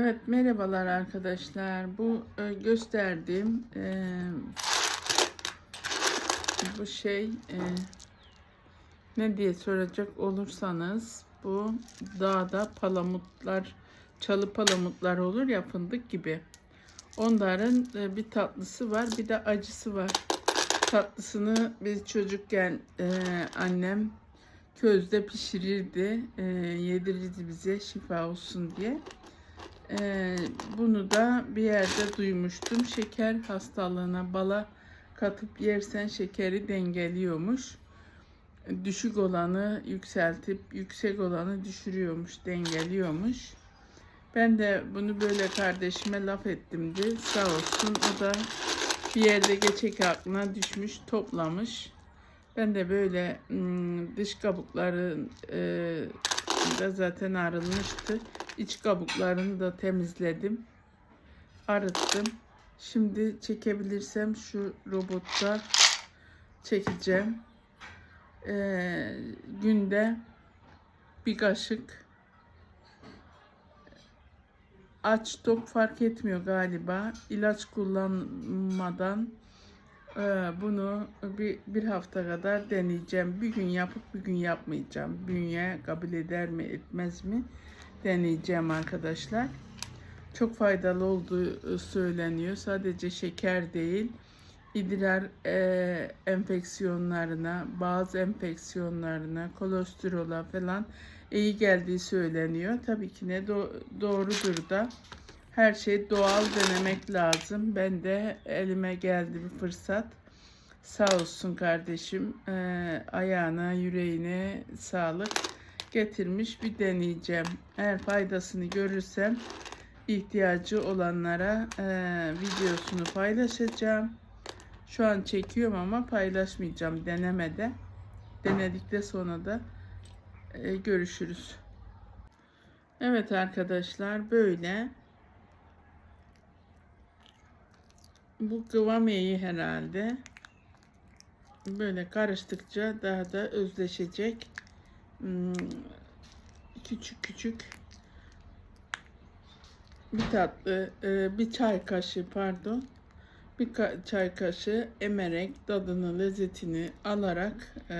Evet merhabalar arkadaşlar. Bu e, gösterdiğim e, bu şey e, ne diye soracak olursanız bu dağda palamutlar çalı palamutlar olur ya fındık gibi. Onların e, bir tatlısı var bir de acısı var. Tatlısını biz çocukken e, annem közde pişirirdi, e, yedirirdi bize şifa olsun diye. Ee, bunu da bir yerde duymuştum. Şeker hastalığına bala katıp yersen şekeri dengeliyormuş. Düşük olanı yükseltip yüksek olanı düşürüyormuş, dengeliyormuş. Ben de bunu böyle kardeşime laf ettimdi. Sağ olsun o da bir yerde geçek aklına düşmüş, toplamış. Ben de böyle hmm, dış kabukları e, da zaten arınmıştı. İç kabuklarını da temizledim. Arıttım. Şimdi çekebilirsem şu robotta çekeceğim. Ee, günde bir kaşık aç tok fark etmiyor galiba. İlaç kullanmadan e, bunu bir, bir hafta kadar deneyeceğim. Bir gün yapıp bir gün yapmayacağım. Bünye kabul eder mi etmez mi deneyeceğim arkadaşlar. Çok faydalı olduğu söyleniyor. Sadece şeker değil, idrar e, enfeksiyonlarına, bazı enfeksiyonlarına, kolesterola falan iyi geldiği söyleniyor. Tabii ki ne do- doğrudur da her şey doğal denemek lazım. Ben de elime geldi bir fırsat. Sağ olsun kardeşim. E, ayağına, yüreğine sağlık getirmiş bir deneyeceğim. Eğer faydasını görürsem ihtiyacı olanlara e, videosunu paylaşacağım. Şu an çekiyorum ama paylaşmayacağım denemede. Denedikten sonra da e, görüşürüz. Evet arkadaşlar böyle. Bu kıvam iyi herhalde. Böyle karıştıkça daha da özleşecek. Hmm, küçük küçük. Bir tatlı e, bir çay kaşığı pardon. Bir çay kaşığı emerek tadını lezzetini alarak e,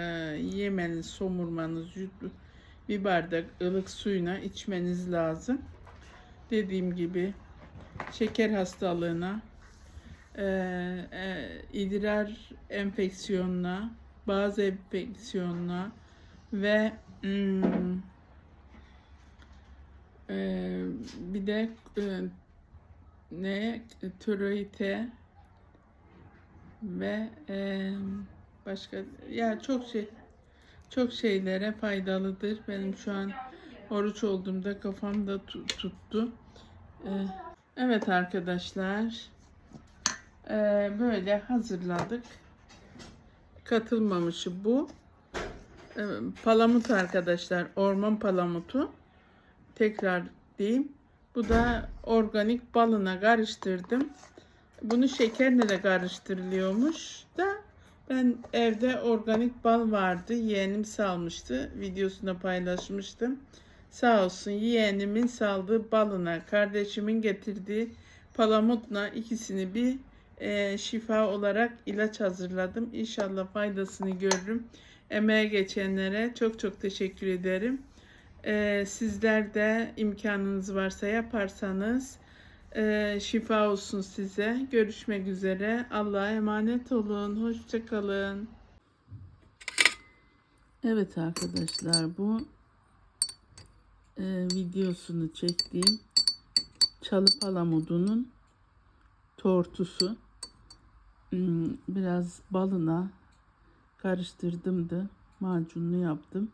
yemeniz somurmanız bir bardak ılık suyuna içmeniz lazım. Dediğim gibi şeker hastalığına e, idrar enfeksiyonuna bazı enfeksiyonuna ve hmm, e, bir de e, ne tiroide ve e, başka ya çok şey çok şeylere faydalıdır. Benim şu an oruç olduğumda kafamda tu- tuttu. E, evet arkadaşlar e, böyle hazırladık. Katılmamışı bu. E, palamut arkadaşlar. Orman palamutu. Tekrar diyeyim. Bu da organik balına karıştırdım. Bunu şekerle de karıştırılıyormuş da ben evde organik bal vardı. Yeğenim salmıştı. Videosunda paylaşmıştım. Sağ olsun yeğenimin saldığı balına, kardeşimin getirdiği palamutla ikisini bir e, şifa olarak ilaç hazırladım. İnşallah faydasını görürüm. Emeğe geçenlere çok çok teşekkür ederim. Ee, sizler de imkanınız varsa yaparsanız e, şifa olsun size. Görüşmek üzere. Allah'a emanet olun. Hoşçakalın. Evet arkadaşlar bu e, videosunu çektiğim çalı palamudunun tortusu. Hmm, Biraz balına karıştırdım da macunlu yaptım.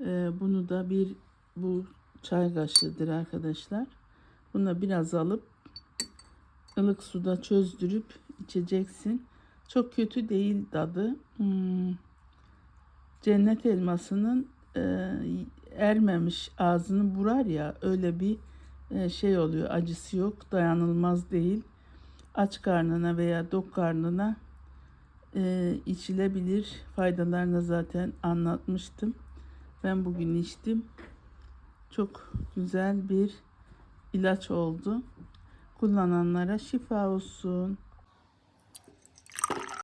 Ee, bunu da bir bu çay kaşığıdır arkadaşlar. Buna biraz alıp ılık suda çözdürüp içeceksin. Çok kötü değil tadı. Hmm. Cennet elmasının e, ermemiş ağzını burar ya öyle bir e, şey oluyor. Acısı yok. Dayanılmaz değil. Aç karnına veya dok karnına e, içilebilir. Faydalarını zaten anlatmıştım. Ben bugün içtim. Çok güzel bir ilaç oldu. Kullananlara şifa olsun.